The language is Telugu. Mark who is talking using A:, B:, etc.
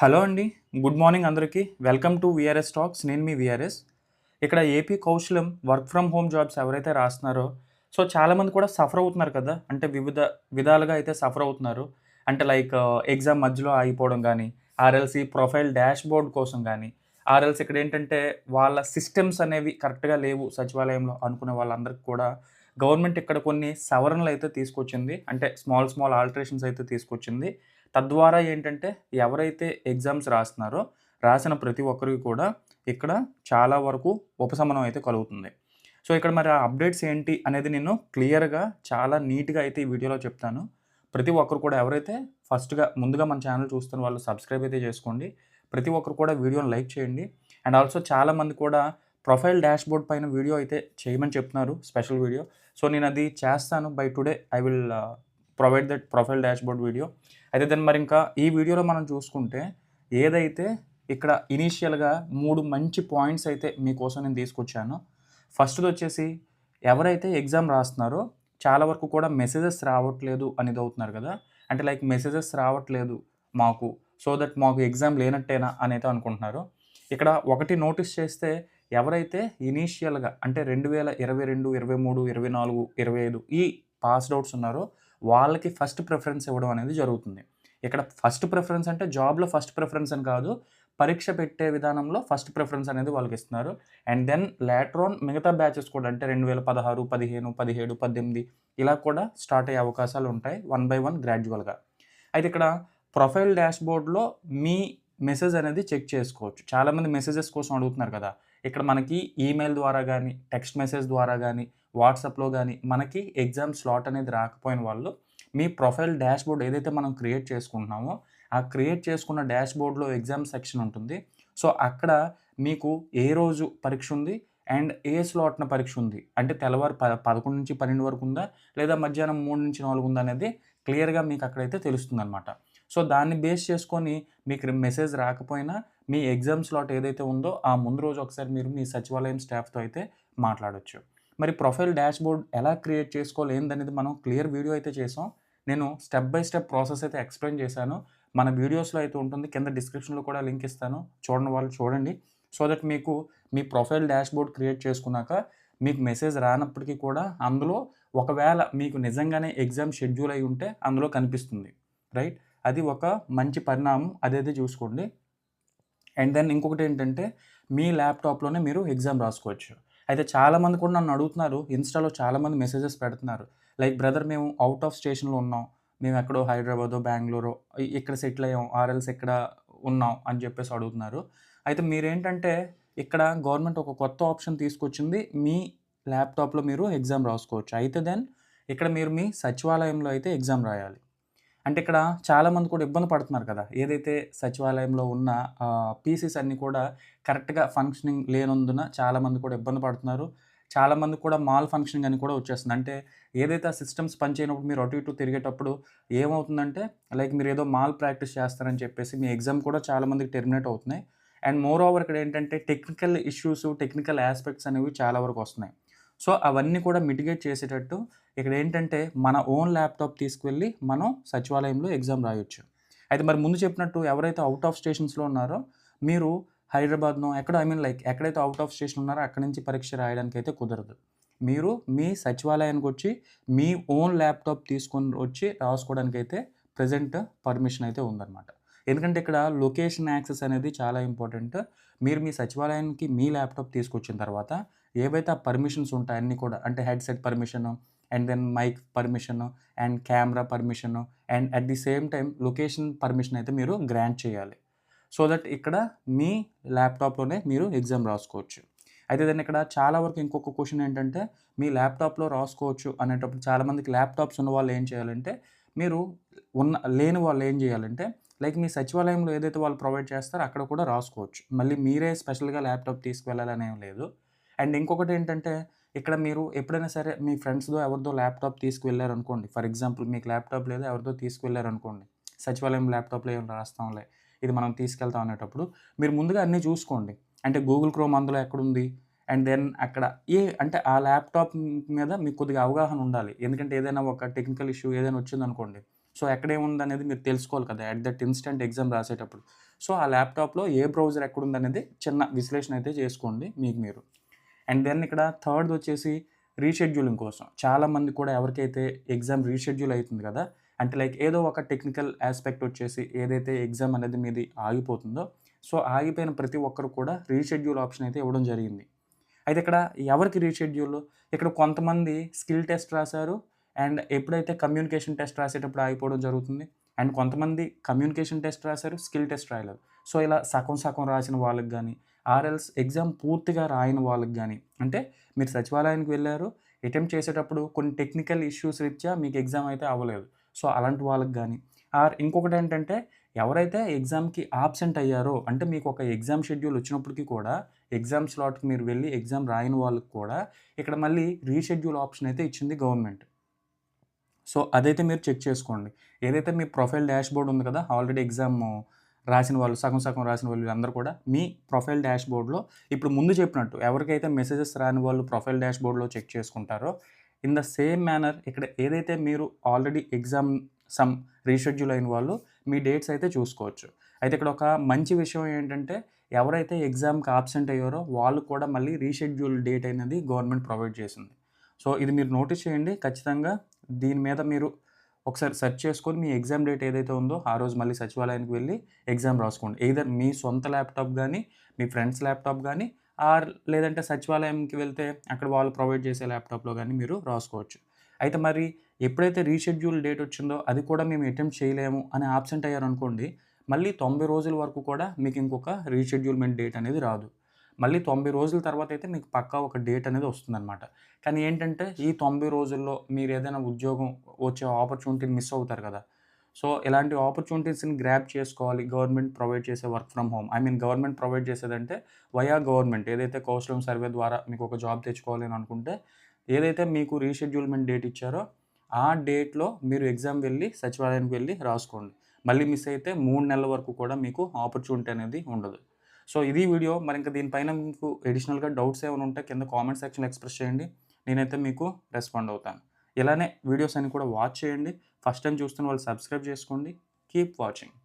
A: హలో అండి గుడ్ మార్నింగ్ అందరికీ. వెల్కమ్ టు విఆర్ఎస్ టాక్స్ నేను మీ విఆర్ఎస్ ఇక్కడ AP Kaushalam work from home jobs ఎవరైతే రాస్తున్నారో సో చాలామంది కూడా సఫర్ అవుతున్నారు కదా అంటే వివిధ విధాలుగా అయితే సఫర్ అవుతున్నారు. అంటే లైక్ ఎగ్జామ్ మధ్యలో ఆగిపోవడం కానీ ఆర్ఎల్సీ ప్రొఫైల్ డాష్ బోర్డ్ కోసం కానీ ఆర్ఎల్సి ఇక్కడ ఏంటంటే వాళ్ళ సిస్టమ్స్ అనేవి కరెక్ట్గా లేవు సచివాలయంలో అనుకునే వాళ్ళందరికీ కూడా గవర్నమెంట్ ఇక్కడ కొన్ని సవరణలు అయితే తీసుకొచ్చింది. అంటే స్మాల్ స్మాల్ ఆల్టరేషన్స్ అయితే తీసుకొచ్చింది. తద్వారా ఏంటంటే ఎవరైతే ఎగ్జామ్స్ రాస్తున్నారో రాసిన ప్రతి ఒక్కరికి కూడా ఇక్కడ చాలా వరకు ఉపశమనం అయితే కలుగుతుంది. సో ఇక్కడ మరి ఆ అప్డేట్స్ ఏంటి అనేది నేను క్లియర్గా చాలా నీట్గా అయితే ఈ వీడియోలో చెప్తాను. ప్రతి ఒక్కరు కూడా ఎవరైతే ఫస్ట్గా ముందుగా మన ఛానల్ చూస్తున్న వాళ్ళు సబ్స్క్రైబ్ అయితే చేసుకోండి. ప్రతి ఒక్కరు కూడా వీడియోని లైక్ చేయండి. అండ్ ఆల్సో చాలామంది కూడా ప్రొఫైల్ డాష్ బోర్డ్ పైన వీడియో అయితే చేయమని చెప్తున్నారు స్పెషల్ వీడియో. సో నేను అది చేస్తాను. By today I will provide that profile dashboard video. అయితే దాన్ని మరి ఇంకా ఈ వీడియోలో మనం చూసుకుంటే ఏదైతే ఇక్కడ ఇనీషియల్గా మూడు మంచి పాయింట్స్ అయితే మీకోసం నేను తీసుకొచ్చాను ఫస్ట్ది వచ్చేసి ఎవరైతే ఎగ్జామ్ రాస్తున్నారో చాలా వరకు కూడా మెసేజెస్ రావట్లేదు అనేది అవుతున్నారు కదా. అంటే లైక్ మెసేజెస్ రావట్లేదు మాకు. సో దట్ మాకు ఎగ్జామ్ లేనట్టేనా అని అనుకుంటున్నారు. ఇక్కడ ఒకటి నోటీస్ చేస్తే ఎవరైతే ఇనీషియల్గా అంటే రెండు వేల ఇరవై రెండు ఇరవై మూడు ఇరవై నాలుగు ఇరవై ఐదు ఈ పాస్డ్ అవుట్స్ ఉన్నారో వాళ్ళకి ఫస్ట్ ప్రిఫరెన్స్ ఇవ్వడం అనేది జరుగుతుంది. ఇక్కడ ఫస్ట్ ప్రిఫరెన్స్ అంటే జాబ్లో ఫస్ట్ ప్రిఫరెన్స్ అని కాదు పరీక్ష పెట్టే విధానంలో ఫస్ట్ ప్రిఫరెన్స్ అనేది వాళ్ళకి ఇస్తున్నారు. అండ్ దెన్ లేటర్ మిగతా బ్యాచెస్ కూడా అంటే రెండు వేల పదహారు పదిహేను పదిహేడు పద్దెనిమిది ఇలా కూడా స్టార్ట్ అయ్యే అవకాశాలు ఉంటాయి వన్ బై వన్ గ్రాడ్యువల్గా. అయితే ఇక్కడ ప్రొఫైల్ డాష్ బోర్డ్లో మీ మెసేజ్ అనేది చెక్ చేసుకోవచ్చు. చాలామంది మెసేజెస్ కోసం అడుగుతున్నారు కదా ఇక్కడ మనకి ఈమెయిల్ ద్వారా కానీ టెక్స్ట్ మెసేజ్ ద్వారా కానీ వాట్సాప్లో కానీ మనకి ఎగ్జామ్ స్లాట్ అనేది రాకపోయిన వాళ్ళు మీ ప్రొఫైల్ డాష్బోర్డ్ ఏదైతే మనం క్రియేట్ చేసుకుంటున్నామో ఆ క్రియేట్ చేసుకున్న డాష్బోర్డ్లో ఎగ్జామ్ సెక్షన్ ఉంటుంది. సో అక్కడ మీకు ఏ రోజు పరీక్ష ఉంది అండ్ ఏ స్లాట్న పరీక్ష ఉంది? అంటే తెల్లవారు ప పదకొండు నుంచి పన్నెండు వరకు ఉందా? లేదా మధ్యాహ్నం మూడు నుంచి నాలుగు ఉందా అనేది క్లియర్గా మీకు అక్కడైతే తెలుస్తుంది అనమాట సో దాన్ని బేస్ చేసుకొని మీకు మెసేజ్ రాకపోయినా మీ ఎగ్జామ్ స్లాట్ ఏదైతే ఉందో ఆ ముందు రోజు ఒకసారి మీరు మీ సచివాలయం స్టాఫ్తో అయితే మాట్లాడవచ్చు మరి ప్రొఫైల్ డాష్ బోర్డ్ ఎలా క్రియేట్ చేసుకోవాలి ఏందనేది మనం క్లియర్ వీడియో అయితే చేసాం. నేను స్టెప్ బై స్టెప్ ప్రాసెస్ అయితే ఎక్స్ప్లెయిన్ చేశాను. మన వీడియోస్లో అయితే ఉంటుంది. కింద డిస్క్రిప్షన్లో కూడా లింక్ ఇస్తాను. చూడండి వాళ్ళు చూడండి. సో దట్ మీకు మీ ప్రొఫైల్ డాష్ బోర్డ్ క్రియేట్ చేసుకున్నాక మీకు మెసేజ్ రానప్పటికీ కూడా అందులో ఒకవేళ మీకు నిజంగానే ఎగ్జామ్ షెడ్యూల్ అయి ఉంటే అందులో కనిపిస్తుంది. రైట్? అది ఒక మంచి పరిణామం. అదైతే చూసుకోండి. అండ్ దెన్ ఇంకొకటి ఏంటంటే మీ ల్యాప్టాప్లోనే మీరు ఎగ్జామ్ రాసుకోవచ్చు. అయితే చాలామంది కూడా నన్ను అడుగుతున్నారు ఇన్స్టాలో చాలామంది మెసేజెస్ పెడుతున్నారు. లైక్ బ్రదర్ మేము అవుట్ ఆఫ్ స్టేషన్లో ఉన్నాం. మేము ఎక్కడో హైదరాబాదో బెంగళూరు ఇక్కడ సెటిల్ అయ్యాం. ఆర్ఎల్స్ ఎక్కడ ఉన్నాం? అని చెప్పేసి అడుగుతున్నారు. అయితే మీరేంటంటే ఇక్కడ గవర్నమెంట్ ఒక కొత్త ఆప్షన్ తీసుకొచ్చింది మీ ల్యాప్టాప్లో మీరు ఎగ్జామ్ రాసుకోవచ్చు. అయితే దెన్ ఇక్కడ మీరు మీ సచివాలయంలో అయితే ఎగ్జామ్ రాయాలి. అంటే ఇక్కడ చాలామంది కూడా ఇబ్బంది పడుతున్నారు కదా. ఏదైతే సచివాలయంలో ఉన్న పీసీస్ అన్నీ కూడా కరెక్ట్గా ఫంక్షనింగ్ లేనందున చాలామంది కూడా ఇబ్బంది పడుతున్నారు. చాలామంది కూడా మాల్ ఫంక్షనింగ్ అని కూడా వచ్చేస్తుంది. అంటే ఏదైతే ఆ సిస్టమ్స్ పనిచేయనప్పుడు మీరు అటు ఇటు తిరిగేటప్పుడు ఏమవుతుందంటే లైక్ మీరు ఏదో మాల్ ప్రాక్టీస్ చేస్తారని చెప్పేసి మీ ఎగ్జామ్ కూడా చాలామందికి టెర్మినేట్ అవుతున్నాయి. అండ్ మోర్ ఓవర్ ఇక్కడ ఏంటంటే టెక్నికల్ ఇష్యూస్ టెక్నికల్ ఆస్పెక్ట్స్ అనేవి చాలా వరకు వస్తున్నాయి. సో అవన్నీ కూడా మిటిగేట్ చేసేటట్టు ఇక్కడ ఏంటంటే మన ఓన్ ల్యాప్టాప్ తీసుకువెళ్ళి మనం సచివాలయంలో ఎగ్జామ్ రాయొచ్చు. అయితే మరి ముందు చెప్పినట్టు ఎవరైతే అవుట్ ఆఫ్ స్టేషన్స్లో ఉన్నారో మీరు హైదరాబాద్నో ఎక్కడ ఐ మీన్ లైక్ ఎక్కడైతే అవుట్ ఆఫ్ స్టేషన్ ఉన్నారో అక్కడి నుంచి పరీక్ష రాయడానికి అయితే కుదరదు. మీరు మీ సచివాలయానికి వచ్చి మీ ఓన్ ల్యాప్టాప్ తీసుకొని వచ్చి రాసుకోవడానికి అయితే ప్రజెంట్ పర్మిషన్ అయితే ఉందన్నమాట. ఎందుకంటే ఇక్కడ లొకేషన్ యాక్సెస్ అనేది చాలా ఇంపార్టెంట్ మీరు మీ సచివాలయానికి మీ ల్యాప్టాప్ తీసుకొచ్చిన తర్వాత ఏవైతే ఆ పర్మిషన్స్ ఉంటాయి అన్నీ కూడా అంటే headset permission and then mic permission and camera permission and at the same time location permission అయితే మీరు గ్రాంట్ చేయాలి. సో దట్ ఇక్కడ మీ ల్యాప్టాప్లోనే మీరు ఎగ్జామ్ రాసుకోవచ్చు. అయితే దాన్ని ఇక్కడ చాలా వరకు ఇంకొక క్వశ్చన్ ఏంటంటే మీ ల్యాప్టాప్లో రాసుకోవచ్చు అనేటప్పుడు చాలామందికి ల్యాప్టాప్స్ ఉన్న వాళ్ళు ఏం చేయాలంటే మీరు ఉన్న లేని వాళ్ళు ఏం చేయాలంటే లైక్ మీ సచివాలయంలో ఏదైతే వాళ్ళు ప్రొవైడ్ చేస్తారో అక్కడ కూడా రాసుకోవచ్చు. మళ్ళీ మీరే స్పెషల్గా ల్యాప్టాప్ తీసుకువెళ్ళాలని ఏం లేదు. అండ్ ఇంకొకటి ఏంటంటే ఇక్కడ మీరు ఎప్పుడైనా సరే మీ ఫ్రెండ్స్తో ఎవరిదో ల్యాప్టాప్ తీసుకువెళ్ళారనుకోండి ఫర్ ఎగ్జాంపుల్ మీకు ల్యాప్టాప్ లేదా ఎవరితో తీసుకువెళ్ళారనుకోండి సచివాలయం ల్యాప్టాప్లో ఏం రాస్తాంలే ఇది మనం తీసుకెళ్తాం అనేటప్పుడు మీరు ముందుగా అన్నీ చూసుకోండి. అంటే గూగుల్ క్రోమ్ అందులో ఎక్కడుంది? అండ్ దెన్ అక్కడ ఏ అంటే ఆ ల్యాప్టాప్ మీద మీకు కొద్దిగా అవగాహన ఉండాలి. ఎందుకంటే ఏదైనా ఒక టెక్నికల్ ఇష్యూ ఏదైనా వచ్చిందనుకోండి. సో ఎక్కడేముందనేది మీరు తెలుసుకోవాలి కదా అట్ దట్ ఇన్స్టెంట్ ఎగ్జామ్ రాసేటప్పుడు. సో ఆ ల్యాప్టాప్లో ఏ బ్రౌజర్ ఎక్కడుందనేది చిన్న విశ్లేషణ అయితే చేసుకోండి మీకు మీరు. అండ్ దెన్ ఇక్కడ థర్డ్ వచ్చేసి రీషెడ్యూలింగ్ కోసం. చాలామంది కూడా ఎవరికైతే ఎగ్జామ్ రీషెడ్యూల్ అవుతుంది కదా అంటే లైక్ ఏదో ఒక టెక్నికల్ ఆస్పెక్ట్ వచ్చేసి ఏదైతే ఎగ్జామ్ అనేది మీది ఆగిపోతుందో సో ఆగిపోయిన ప్రతి ఒక్కరు కూడా రీషెడ్యూల్ ఆప్షన్ అయితే ఇవ్వడం జరిగింది. అయితే ఇక్కడ ఎవరికి రీషెడ్యూల్? ఇక్కడ కొంతమంది స్కిల్ టెస్ట్ రాశారు అండ్ ఎప్పుడైతే కమ్యూనికేషన్ టెస్ట్ రాసేటప్పుడు ఆగిపోవడం జరుగుతుంది అండ్ కొంతమంది కమ్యూనికేషన్ టెస్ట్ రాశారు స్కిల్ టెస్ట్ రాయలేదు. సో ఇలా సగం సగం రాసిన వాళ్ళకి కానీ ఆర్ఎల్స్ ఎగ్జామ్ పూర్తిగా రాయని వాళ్ళకి కానీ అంటే మీరు సచివాలయానికి వెళ్ళారు అటెంప్ట్ చేసేటప్పుడు కొన్ని టెక్నికల్ ఇష్యూస్ రీత్యా మీకు ఎగ్జామ్ అయితే అవ్వలేదు. సో అలాంటి వాళ్ళకి కానీ ఆర్ ఇంకొకటి ఏంటంటే ఎవరైతే ఎగ్జామ్కి ఆబ్సెంట్ అయ్యారో అంటే మీకు ఒక ఎగ్జామ్ షెడ్యూల్ వచ్చినప్పటికీ కూడా ఎగ్జామ్ స్లాట్కి మీరు వెళ్ళి ఎగ్జామ్ రాయని వాళ్ళకి కూడా ఇక్కడ మళ్ళీ రీషెడ్యూల్ ఆప్షన్ అయితే ఇచ్చింది గవర్నమెంట్. సో అదైతే మీరు చెక్ చేసుకోండి. ఏదైతే మీ ప్రొఫైల్ డాష్ బోర్డ్ ఉంది కదా ఆల్రెడీ ఎగ్జామ్ రాసిన వాళ్ళు సగం సగం రాసిన వాళ్ళు అందరూ కూడా మీ ప్రొఫైల్ డాష్ బోర్డ్లో ఇప్పుడు ముందు చెప్పినట్టు ఎవరికైతే మెసేజెస్ రాని వాళ్ళు ప్రొఫైల్ డాష్ బోర్డ్లో చెక్ చేసుకుంటారో ఇన్ ద సేమ్ మేనర్ ఇక్కడ ఏదైతే మీరు ఆల్రెడీ ఎగ్జామ్ సమ్ రీషెడ్యూల్ అయిన వాళ్ళు మీ డేట్స్ అయితే చూసుకోవచ్చు. అయితే ఇక్కడ ఒక మంచి విషయం ఏంటంటే ఎవరైతే ఎగ్జామ్కి ఆబ్సెంట్ అయ్యారో వాళ్ళు కూడా మళ్ళీ రీషెడ్యూల్ డేట్ అనేది గవర్నమెంట్ ప్రొవైడ్ చేసింది. సో ఇది మీరు నోటీస్ చేయండి. ఖచ్చితంగా దీని మీద మీరు ఒకసారి సెర్చ్ చేసుకొని మీ ఎగ్జామ్ డేట్ ఏదైతే ఉందో ఆ రోజు మళ్ళీ సచివాలయానికి వెళ్ళి ఎగ్జామ్ రాసుకోండి. ఎయిదర్ మీ సొంత ల్యాప్టాప్ కానీ మీ ఫ్రెండ్స్ ల్యాప్టాప్ కానీ ఆర్ లేదంటే సచివాలయంకి వెళ్తే అక్కడ వాళ్ళు ప్రొవైడ్ చేసే ల్యాప్టాప్లో కానీ మీరు రాసుకోవచ్చు. అయితే మరి ఎప్పుడైతే రీషెడ్యూల్ డేట్ వచ్చిందో అది కూడా మేము అటెంప్ట్ చేయలేము అని ఆబ్సెంట్ అయ్యారు అనుకోండి మళ్ళీ తొంభై రోజుల వరకు కూడా మీకు ఇంకొక రీషెడ్యూల్మెంట్ డేట్ అనేది రాదు. మళ్ళీ తొంభై రోజుల తర్వాత అయితే మీకు పక్కా ఒక డేట్ అనేది వస్తుందన్నమాట. కానీ ఏంటంటే ఈ తొంభై రోజుల్లో మీరు ఏదైనా ఉద్యోగం వచ్చే ఆపర్చునిటీని మిస్ అవుతారు కదా. సో ఇలాంటి ఆపర్చునిటీస్ని గ్రాప్ చేసుకోవాలి. గవర్నమెంట్ ప్రొవైడ్ చేసే work from home I mean government provide చేసేదంటే via government ఏదైతే కౌశలం సర్వే ద్వారా మీకు ఒక జాబ్ తెచ్చుకోవాలి అని అనుకుంటే ఏదైతే మీకు రీషెడ్యూల్మెంట్ డేట్ ఇచ్చారో ఆ డేట్లో మీరు ఎగ్జామ్ వెళ్ళి సచివాలయానికి వెళ్ళి రాసుకోండి. మళ్ళీ మిస్ అయితే మూడు నెలల వరకు కూడా మీకు ఆపర్చునిటీ అనేది ఉండదు. సో ఇది వీడియో. మరి ఇంకా దీనిపైన మీకు ఎడిషనల్గా డౌట్స్ ఏమైనా ఉంటే కింద కామెంట్ సెక్షన్ ఎక్స్ప్రెస్ చేయండి. నేనైతే మీకు రెస్పాండ్ అవుతాను. ఇలానే వీడియోస్ అన్ని కూడా వాచ్ చేయండి. ఫస్ట్ టైం చూస్తున్న వాళ్ళు సబ్స్క్రైబ్ చేసుకోండి. Keep watching